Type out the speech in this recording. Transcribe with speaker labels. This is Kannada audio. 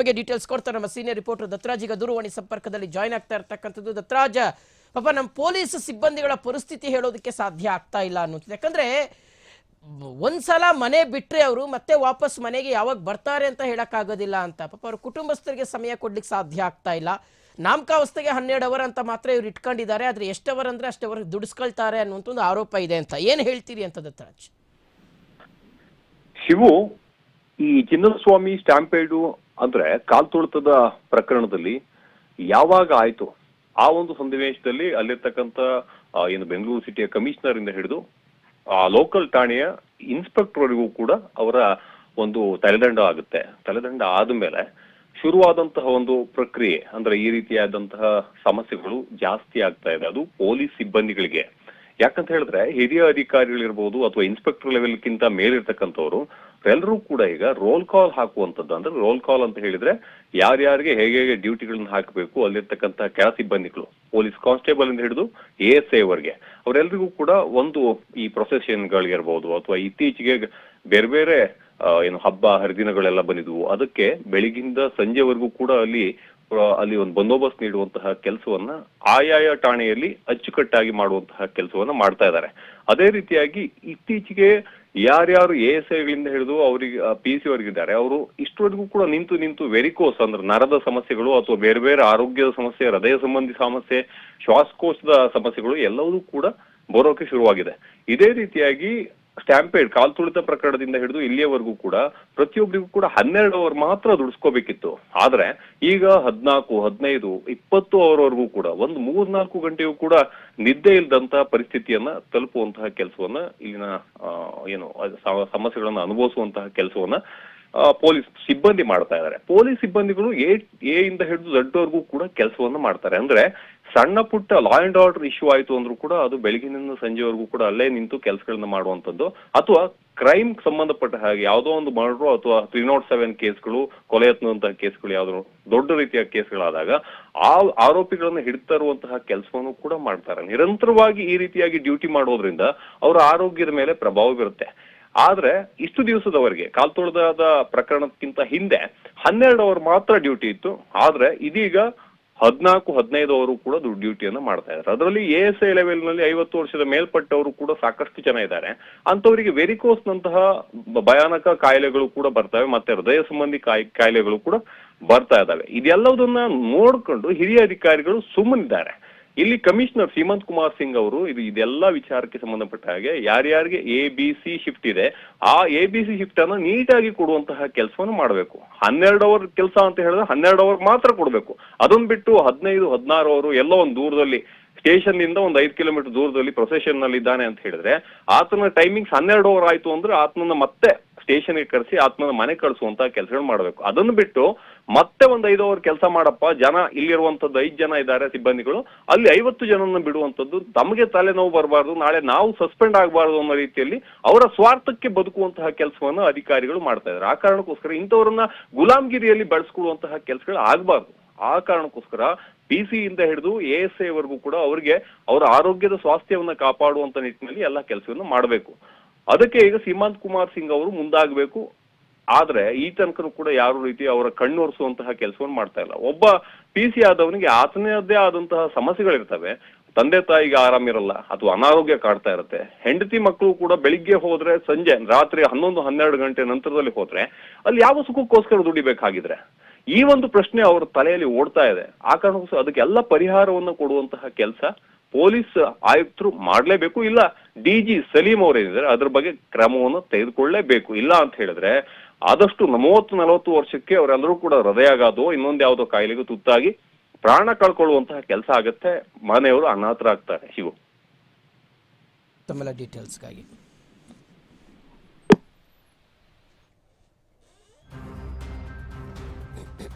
Speaker 1: ಬಗ್ಗೆ ಡೀಟೇಲ್ಸ್ ಕೊಡ್ತಾರೆ ನಮ್ಮ ಸೀನಿಯರ್ ರಿಪೋರ್ಟರ್ ದತ್ತರಾಜ್ ಈಗ ದೂರವಾಣಿ ಸಂಪರ್ಕದಲ್ಲಿ ಜಾಯ್ನ್ ಆಗ್ತಾ ಇರ್ತಕ್ಕಂಥದ್ದು ದತ್ತರಾಜ ಪಾಪ ನಮ್ಮ ಪೊಲೀಸ್ ಸಿಬ್ಬಂದಿಗಳ ಪರಿಸ್ಥಿತಿ ಹೇಳೋದಕ್ಕೆ ಸಾಧ್ಯ ಆಗ್ತಾ ಇಲ್ಲ ಅನ್ನೋದು ಯಾಕಂದ್ರೆ ಒಂದ್ಸಲ ಮನೆ ಬಿಟ್ರೆ ಅವರು ಮತ್ತೆ ವಾಪಸ್ ಮನೆಗೆ ಯಾವಾಗ ಬರ್ತಾರೆ ಅಂತ ಹೇಳಕ್ಕಾಗೋದಿಲ್ಲ ಅಂತ. ಪಾಪ ಅವ್ರ ಕುಟುಂಬಸ್ಥರಿಗೆ ಸಮಯ ಕೊಡ್ಲಿಕ್ಕೆ ಸಾಧ್ಯ ಆಗ್ತಾ ಇಲ್ಲ. ನಾಮಕಾವಸ್ಥೆಗೆ ಹನ್ನೆರಡು ಅವರ್ ಅಂತ ಮಾತ್ರ ಇವ್ರು ಇಟ್ಕೊಂಡಿದ್ದಾರೆ. ಆದ್ರೆ ಎಷ್ಟವರ್ ಅಂದ್ರೆ ಅಷ್ಟವರ್ ದುಡಿಸ್ಕೊಳ್ತಾರೆ ಅನ್ನುವಂಥ ಒಂದು ಆರೋಪ ಇದೆ ಅಂತ. ಏನ್ ಹೇಳ್ತೀರಿ ಅಂತ ದತ್ತರಾಜ್
Speaker 2: ಶಿವು, ಈ ಚಿನ್ನಸ್ವಾಮಿ ಸ್ಟ್ಯಾಂಪೇಡು ಅಂದ್ರೆ ಕಾಲ್ತುಳಿತದ ಪ್ರಕರಣದಲ್ಲಿ ಯಾವಾಗ ಆಯ್ತು? ಆ ಒಂದು ಸನ್ನಿವೇಶದಲ್ಲಿ ಅಲ್ಲಿರ್ತಕ್ಕಂಥ ಏನು ಬೆಂಗಳೂರು ಸಿಟಿಯ ಕಮಿಷನರ್ ಇಂದ ಹಿಡಿದು, ಆ ಲೋಕಲ್ ಠಾಣೆಯ ಇನ್ಸ್ಪೆಕ್ಟರ್ ವರೆಗೂ ಕೂಡ ಅವರ ಒಂದು ತಲೆದಂಡ ಆಗುತ್ತೆ. ತಲೆದಂಡ ಆದ್ಮೇಲೆ ಶುರುವಾದಂತಹ ಒಂದು ಪ್ರಕ್ರಿಯೆ, ಅಂದ್ರೆ ಈ ರೀತಿಯಾದಂತಹ ಸಮಸ್ಯೆಗಳು ಜಾಸ್ತಿ ಆಗ್ತಾ ಇದೆ. ಅದು ಪೊಲೀಸ್ ಸಿಬ್ಬಂದಿಗಳಿಗೆ. ಯಾಕಂತ ಹೇಳಿದ್ರೆ ಹಿರಿಯ ಅಧಿಕಾರಿಗಳಿರ್ಬೋದು ಅಥವಾ ಇನ್ಸ್ಪೆಕ್ಟರ್ ಲೆವೆಲ್ಗಿಂತ ಮೇಲಿರ್ತಕ್ಕಂಥವ್ರು ಎಲ್ಲರೂ ಕೂಡ ಈಗ ರೋಲ್ ಕಾಲ್ ಹಾಕುವಂಥದ್ದು, ಅಂದ್ರೆ ರೋಲ್ ಕಾಲ್ ಅಂತ ಹೇಳಿದ್ರೆ ಯಾರ್ಯಾರಿಗೆ ಹೇಗೆ ಹೇಗೆ ಡ್ಯೂಟಿಗಳನ್ನ ಹಾಕಬೇಕು ಅಲ್ಲಿರ್ತಕ್ಕಂತಹ ಕೆಳ ಸಿಬ್ಬಂದಿಗಳು, ಪೊಲೀಸ್ ಕಾನ್ಸ್ಟೇಬಲ್ ಇಂದ ಹಿಡಿದು ಎ ಅವರಿಗೆ ಅವರೆಲ್ಲರಿಗೂ ಕೂಡ ಒಂದು ಈ ಪ್ರೊಸೆಷನ್ಗಳಿಗಿರ್ಬಹುದು ಅಥವಾ ಇತ್ತೀಚೆಗೆ ಬೇರೆ ಬೇರೆ ಏನು ಹಬ್ಬ, ಹರಿದಿನಗಳೆಲ್ಲ ಬಂದಿದ್ವು, ಅದಕ್ಕೆ ಬೆಳಿಗಿಂದ ಸಂಜೆವರೆಗೂ ಕೂಡ ಅಲ್ಲಿ ಅಲ್ಲಿ ಒಂದು ಬಂದೋಬಸ್ತ್ ನೀಡುವಂತಹ ಕೆಲಸವನ್ನ ಆಯಾಯ ಠಾಣೆಯಲ್ಲಿ ಅಚ್ಚುಕಟ್ಟಾಗಿ ಮಾಡುವಂತಹ ಕೆಲಸವನ್ನ ಮಾಡ್ತಾ ಇದ್ದಾರೆ. ಅದೇ ರೀತಿಯಾಗಿ ಇತ್ತೀಚೆಗೆ ಯಾರ್ಯಾರು ಎ ಎಸ್ ಐಗಳಿಂದ ಹಿಡಿದು ಅವರಿಗೆ ಪಿ ಸಿ ಅವರಿಗಿದ್ದಾರೆ ಅವರು ಇಷ್ಟವರೆಗೂ ಕೂಡ ನಿಂತು ನಿಂತು ವೆರಿಕೋಸ್ ಅಂದ್ರೆ ನರದ ಸಮಸ್ಯೆಗಳು ಅಥವಾ ಬೇರೆ ಬೇರೆ ಆರೋಗ್ಯದ ಸಮಸ್ಯೆ, ಹೃದಯ ಸಂಬಂಧಿ ಸಮಸ್ಯೆ, ಶ್ವಾಸಕೋಶದ ಸಮಸ್ಯೆಗಳು ಎಲ್ಲವೂ ಕೂಡ ಬರೋಕೆ ಶುರುವಾಗಿದೆ. ಇದೇ ರೀತಿಯಾಗಿ ಸ್ಟ್ಯಾಂಪೇಡ್ ಕಾಲ್ತುಳಿತ ಪ್ರಕರಣದಿಂದ ಹಿಡಿದು ಇಲ್ಲಿಯವರೆಗೂ ಕೂಡ ಪ್ರತಿಯೊಬ್ಬರಿಗೂ ಕೂಡ ಹನ್ನೆರಡು ಅವರ್ ಮಾತ್ರ ದುಡಿಸ್ಕೋಬೇಕಿತ್ತು. ಆದ್ರೆ ಈಗ ಹದಿನಾಲ್ಕು, ಹದಿನೈದು, ಇಪ್ಪತ್ತು ಅವರ್ವರೆಗೂ ಕೂಡ, ಒಂದು ಮೂರ್ನಾಲ್ಕು ಗಂಟೆಯೂ ಕೂಡ ನಿದ್ದೆ ಇಲ್ಲದಂತಹ ಪರಿಸ್ಥಿತಿಯನ್ನ ತಲುಪುವಂತಹ ಕೆಲಸವನ್ನ ಇಲ್ಲಿನ ಏನು, ಸಮಸ್ಯೆಗಳನ್ನ ಅನುಭವಿಸುವಂತಹ ಕೆಲಸವನ್ನ ಪೊಲೀಸ್ ಸಿಬ್ಬಂದಿ ಮಾಡ್ತಾ ಇದ್ದಾರೆ. ಪೊಲೀಸ್ ಸಿಬ್ಬಂದಿಗಳು ಎ ಎ ಇಂದ ಹಿಡಿದು ದೊಡ್ಡವರೆಗೂ ಕೂಡ ಕೆಲಸವನ್ನು ಮಾಡ್ತಾರೆ. ಅಂದ್ರೆ ಸಣ್ಣ ಪುಟ್ಟ ಲಾ ಅಂಡ್ ಆರ್ಡರ್ ಇಶ್ಯೂ ಆಯಿತು ಅಂದ್ರೂ ಕೂಡ ಅದು ಬೆಳಗಿನಿಂದ ಸಂಜೆವರೆಗೂ ಕೂಡ ಅಲ್ಲೇ ನಿಂತು ಕೆಲಸಗಳನ್ನ ಮಾಡುವಂತದ್ದು ಅಥವಾ ಕ್ರೈಮ್ ಸಂಬಂಧಪಟ್ಟ ಹಾಗೆ ಯಾವುದೋ ಒಂದು ಮರ್ಡರ್ ಅಥವಾ ತ್ರೀ ನಾಟ್ ಸೆವೆನ್ ಕೇಸ್ಗಳು, ಕೊಲೆ ಎತ್ತುವಂತಹ ಕೇಸ್ಗಳು ಯಾವ್ದು ದೊಡ್ಡ ರೀತಿಯ ಕೇಸ್ಗಳಾದಾಗ ಆ ಆರೋಪಿಗಳನ್ನು ಹಿಡಿತಾ ಇರುವಂತಹ ಕೆಲಸವನ್ನು ಕೂಡ ಮಾಡ್ತಾರೆ. ನಿರಂತರವಾಗಿ ಈ ರೀತಿಯಾಗಿ ಡ್ಯೂಟಿ ಮಾಡೋದ್ರಿಂದ ಅವರ ಆರೋಗ್ಯದ ಮೇಲೆ ಪ್ರಭಾವ ಬೀರುತ್ತೆ. ಆದ್ರೆ ಇಷ್ಟು ದಿವಸದವರೆಗೆ ಕಾಲ್ತೊಳೆದಾದ ಪ್ರಕರಣಕ್ಕಿಂತ ಹಿಂದೆ ಹನ್ನೆರಡು ಅವರ್ ಮಾತ್ರ ಡ್ಯೂಟಿ ಇತ್ತು. ಆದ್ರೆ ಇದೀಗ ಹದಿನಾಲ್ಕು, ಹದಿನೈದು ಅವರು ಕೂಡ ಡ್ಯೂಟಿಯನ್ನು ಮಾಡ್ತಾ ಇದ್ದಾರೆ. ಅದರಲ್ಲಿ ಎ ಎಸ್ ಐ ಲೆವೆಲ್ನಲ್ಲಿ ಐವತ್ತು ವರ್ಷದ ಮೇಲ್ಪಟ್ಟವರು ಕೂಡ ಸಾಕಷ್ಟು ಜನ ಇದ್ದಾರೆ. ಅಂತವರಿಗೆ ವೆರಿಕೋಸ್ ನಂತಹ ಭಯಾನಕ ಕಾಯಿಲೆಗಳು ಕೂಡ ಬರ್ತವೆ, ಮತ್ತೆ ಹೃದಯ ಸಂಬಂಧಿ ಕಾಯಿ, ಕಾಯಿಲೆಗಳು ಕೂಡ ಬರ್ತಾ ಇದ್ದಾವೆ. ಇದೆಲ್ಲದನ್ನ ನೋಡ್ಕೊಂಡು ಹಿರಿಯ ಅಧಿಕಾರಿಗಳು ಸುಮ್ಮನಿದ್ದಾರೆ. ಇಲ್ಲಿ ಕಮಿಷನರ್ ಸೀಮಂತ್ ಕುಮಾರ್ ಸಿಂಗ್ ಅವರು ಇದು ಇದೆಲ್ಲ ವಿಚಾರಕ್ಕೆ ಸಂಬಂಧಪಟ್ಟ ಹಾಗೆ ಯಾರ್ಯಾರಿಗೆ ಎ ಬಿ ಸಿ ಶಿಫ್ಟ್ ಇದೆ, ಆ ಎ ಬಿ ಸಿ ಶಿಫ್ಟ್ ಅನ್ನು ನೀಟಾಗಿ ಕೊಡುವಂತಹ ಕೆಲಸವನ್ನು ಮಾಡಬೇಕು. ಹನ್ನೆರಡು ಅವರ್ ಕೆಲಸ ಅಂತ ಹೇಳಿದ್ರೆ ಹನ್ನೆರಡು ಅವರ್ ಮಾತ್ರ ಕೊಡಬೇಕು. ಅದನ್ನ ಬಿಟ್ಟು ಹದಿನೈದು, ಹದಿನಾರು ಅವರು ಎಲ್ಲೋ ಒಂದು ದೂರದಲ್ಲಿ ಸ್ಟೇಷನ್ನಿಂದ ಒಂದು ಐದು ಕಿಲೋಮೀಟರ್ ದೂರದಲ್ಲಿ ಪ್ರೊಸೆಷನ್ನಲ್ಲಿ ಇದ್ದಾನೆ ಅಂತ ಹೇಳಿದ್ರೆ ಆತನ ಟೈಮಿಂಗ್ಸ್ ಹನ್ನೆರಡು ಅವರ್ ಆಯ್ತು ಅಂದ್ರೆ ಆತನನ್ನ ಮತ್ತೆ ಸ್ಟೇಷನ್ಗೆ ಕರೆಸಿ ಆತ್ಮನ ಮನೆ ಕಳಿಸುವಂತ ಕೆಲಸಗಳು ಮಾಡಬೇಕು. ಅದನ್ನು ಬಿಟ್ಟು ಮತ್ತೆ ಒಂದ್ ಐದು ಅವರ್ ಕೆಲಸ ಮಾಡಪ್ಪ, ಜನ ಇಲ್ಲಿರುವಂತದ್ದು ಐದು ಜನ ಇದ್ದಾರೆ ಸಿಬ್ಬಂದಿಗಳು, ಅಲ್ಲಿ ಐವತ್ತು ಜನನ ಬಿಡುವಂತದ್ದು ತಮಗೆ ತಲೆನೋವು ಬರಬಾರ್ದು, ನಾಳೆ ನಾವು ಸಸ್ಪೆಂಡ್ ಆಗಬಾರ್ದು ಅನ್ನೋ ರೀತಿಯಲ್ಲಿ ಅವರ ಸ್ವಾರ್ಥಕ್ಕೆ ಬದುಕುವಂತಹ ಕೆಲಸವನ್ನು ಅಧಿಕಾರಿಗಳು ಮಾಡ್ತಾ ಇದ್ದಾರೆ ಆ ಕಾರಣಕ್ಕೋಸ್ಕರ ಇಂಥವರನ್ನ ಗುಲಾಮಗಿರಿಯಲ್ಲಿ ಬಳಸ್ಕೊಳ್ಳುವಂತಹ ಕೆಲಸಗಳು ಆಗಬಾರ್ದು. ಆ ಕಾರಣಕ್ಕೋಸ್ಕರ ಪಿ ಸಿ ಇಂದ ಹಿಡಿದು ಎ ಎಸ್ ಐ ವರೆಗೂ ಕೂಡ ಅವರಿಗೆ ಅವರ ಆರೋಗ್ಯದ ಸ್ವಾಸ್ಥ್ಯವನ್ನ ಕಾಪಾಡುವಂತ ನಿಟ್ಟಿನಲ್ಲಿ ಎಲ್ಲ ಕೆಲಸವನ್ನು ಮಾಡಬೇಕು. ಅದಕ್ಕೆ ಈಗ ಸೀಮಾಂತ್ ಕುಮಾರ್ ಸಿಂಗ್ ಅವರು ಮುಂದಾಗಬೇಕು. ಆದ್ರೆ ಈ ತನಕನೂ ಕೂಡ ಯಾರು ರೀತಿ ಅವರ ಕಣ್ಣೊರೆಸುವಂತಹ ಕೆಲಸವನ್ನು ಮಾಡ್ತಾ ಇಲ್ಲ. ಒಬ್ಬ ಪಿ ಸಿ ಆದವನಿಗೆ ಆತನದೇ ಆದಂತಹ ಸಮಸ್ಯೆಗಳಿರ್ತವೆ. ತಂದೆ ತಾಯಿಗೆ ಆರಾಮಿರಲ್ಲ ಅಥವಾ ಅನಾರೋಗ್ಯ ಕಾಡ್ತಾ ಇರುತ್ತೆ. ಹೆಂಡತಿ ಮಕ್ಕಳು ಕೂಡ ಬೆಳಿಗ್ಗೆ ಹೋದ್ರೆ, ಸಂಜೆ, ರಾತ್ರಿ ಹನ್ನೊಂದು, ಹನ್ನೆರಡು ಗಂಟೆ ನಂತರದಲ್ಲಿ ಹೋದ್ರೆ, ಅಲ್ಲಿ ಯಾವ ಸುಖಕ್ಕೋಸ್ಕರ ದುಡಿಬೇಕಾಗಿದ್ರೆ? ಈ ಒಂದು ಪ್ರಶ್ನೆ ಅವರ ತಲೆಯಲ್ಲಿ ಓಡ್ತಾ ಇದೆ. ಆ ಕಾರಣಕ್ಕೋಸ್ಕರ ಅದಕ್ಕೆಲ್ಲ ಪರಿಹಾರವನ್ನು ಕೊಡುವಂತಹ ಕೆಲಸ ಪೊಲೀಸ್ ಆಯುಕ್ತರು ಮಾಡಲೇಬೇಕು ಇಲ್ಲ ಡಿ ಜಿ ಸಲೀಂ ಅವರೇನಿದ್ದಾರೆ, ಅದ್ರ ಬಗ್ಗೆ ಕ್ರಮವನ್ನು ತೆಗೆದುಕೊಳ್ಳಲೇಬೇಕು ಇಲ್ಲ ಅಂತ ಹೇಳಿದ್ರೆ ಆದಷ್ಟು ಮೂವತ್ತು ನಲವತ್ತು ವರ್ಷಕ್ಕೆ ಅವರೆಲ್ಲರೂ ಕೂಡ ಹೃದಯಾಘಾತವೋ ಇನ್ನೊಂದು ಯಾವುದೋ ಕಾಯಿಲೆಗೂ ತುತ್ತಾಗಿ ಪ್ರಾಣ ಕಳ್ಕೊಳ್ಳುವಂತಹ ಕೆಲಸ ಆಗುತ್ತೆ. ಮನೆಯವರು ಅನಾಥರಾಗ್ತಾರೆ. ಶಿವು
Speaker 1: ತಮ್ಮೆಲ್ಲ ಡೀಟೇಲ್ಸ್ಗಾಗಿ